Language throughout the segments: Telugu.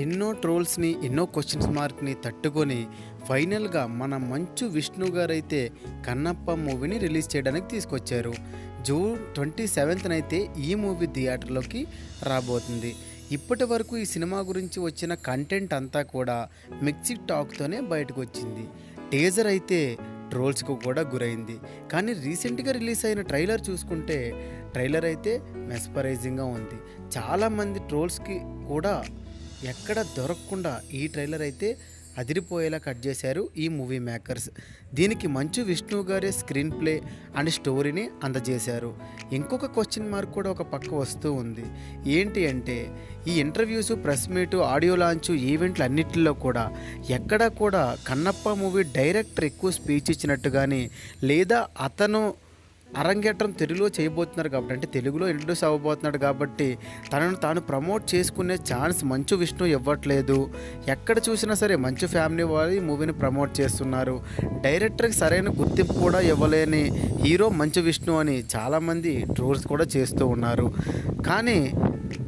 ఎన్నో ట్రోల్స్ని ఎన్నో క్వశ్చన్స్ మార్క్ని తట్టుకొని ఫైనల్గా మన మంచు విష్ణు గారు అయితే కన్నప్ప మూవీని రిలీజ్ చేయడానికి తీసుకొచ్చారు. జూన్ ట్వంటీ సెవెంత్న అయితే ఈ మూవీ థియేటర్లోకి రాబోతుంది. ఇప్పటి వరకు ఈ సినిమా గురించి వచ్చిన కంటెంట్ అంతా కూడా మిక్సిక్ టాక్తోనే బయటకు వచ్చింది టేజర్ అయితే ట్రోల్స్కు కూడా గురైంది. కానీ రీసెంట్గా రిలీజ్ అయిన ట్రైలర్ చూసుకుంటే ట్రైలర్ అయితే మెస్పరైజింగ్గా ఉంది. చాలామంది ట్రోల్స్కి కూడా ఎక్కడ దొరకకుండా ఈ ట్రైలర్ అయితే అదిరిపోయేలా కట్ చేశారు ఈ మూవీ మేకర్స్. దీనికి మంచు విష్ణు గారే స్క్రీన్ ప్లే అండ్ స్టోరీని అందజేశారు. ఇంకొక క్వశ్చన్ మార్క్ కూడా ఒక పక్క వస్తూ ఉంది. ఏంటి అంటే ఈ interviews press meet audio launch ఈవెంట్లు అన్నిటిలో కూడా ఎక్కడా కూడా కన్నప్ప మూవీ డైరెక్టర్ ఎక్కువ స్పీచ్ ఇచ్చినట్టు కానీ లేదా అతను అరంగేట్రం తెలుగులో చేయబోతున్నారు కాబట్టి అంటే తెలుగులో ఇంట్రడ్యూస్ అవ్వబోతున్నాడు కాబట్టి తనను తాను ప్రమోట్ చేసుకునే ఛాన్స్ మంచు విష్ణు ఇవ్వట్లేదు. ఎక్కడ చూసినా సరే మంచు ఫ్యామిలీ వాళ్ళు ఈ మూవీని ప్రమోట్ చేస్తున్నారు. డైరెక్టర్కి సరైన గుర్తింపు కూడా ఇవ్వలేని హీరో మంచు విష్ణు అని చాలామంది ట్రోల్స్ కూడా చేస్తూ ఉన్నారు. కానీ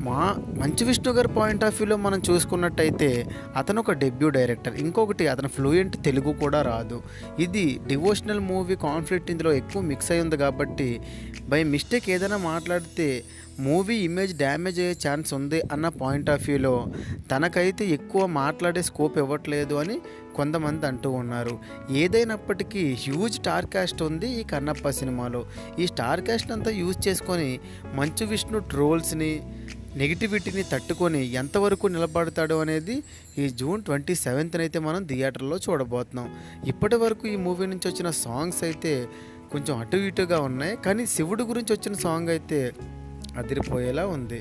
మా మంచు విష్ణు గారి పాయింట్ ఆఫ్ వ్యూలో మనం చూసుకున్నట్టయితే అతను ఒక డెబ్యూ డైరెక్టర్ ఇంకొకటి అతను ఫ్లూయెంట్ తెలుగు కూడా రాదు. ఇది డివోషనల్ మూవీ కాన్ఫ్లిక్ట్ ఇందులో ఎక్కువ మిక్స్ అయి ఉంది కాబట్టి బై మిస్టేక్ ఏదైనా మాట్లాడితే మూవీ ఇమేజ్ డ్యామేజ్ అయ్యే ఛాన్స్ ఉంది అన్న పాయింట్ ఆఫ్ వ్యూలో తనకైతే ఎక్కువ మాట్లాడే స్కోప్ ఇవ్వట్లేదు అని కొంతమంది అంటూ ఉన్నారు. ఏదైనప్పటికీ హ్యూజ్ స్టార్ క్యాస్ట్ ఉంది ఈ కన్నప్ప సినిమాలో. ఈ స్టార్ క్యాస్ట్ అంతా యూజ్ చేసుకొని మంచు విష్ణు ట్రోల్స్ని నెగిటివిటీని తట్టుకొని ఎంతవరకు నిలబడతాడు అనేది ఈ జూన్ ట్వంటీ సెవెంత్న అయితే మనం థియేటర్లో చూడబోతున్నాం. ఇప్పటి వరకు ఈ మూవీ నుంచి వచ్చిన సాంగ్స్ అయితే కొంచెం అటు ఇటుగా ఉన్నాయి. కానీ శివుడు గురించి వచ్చిన సాంగ్ అయితే అదిరిపోయేలా ఉంది.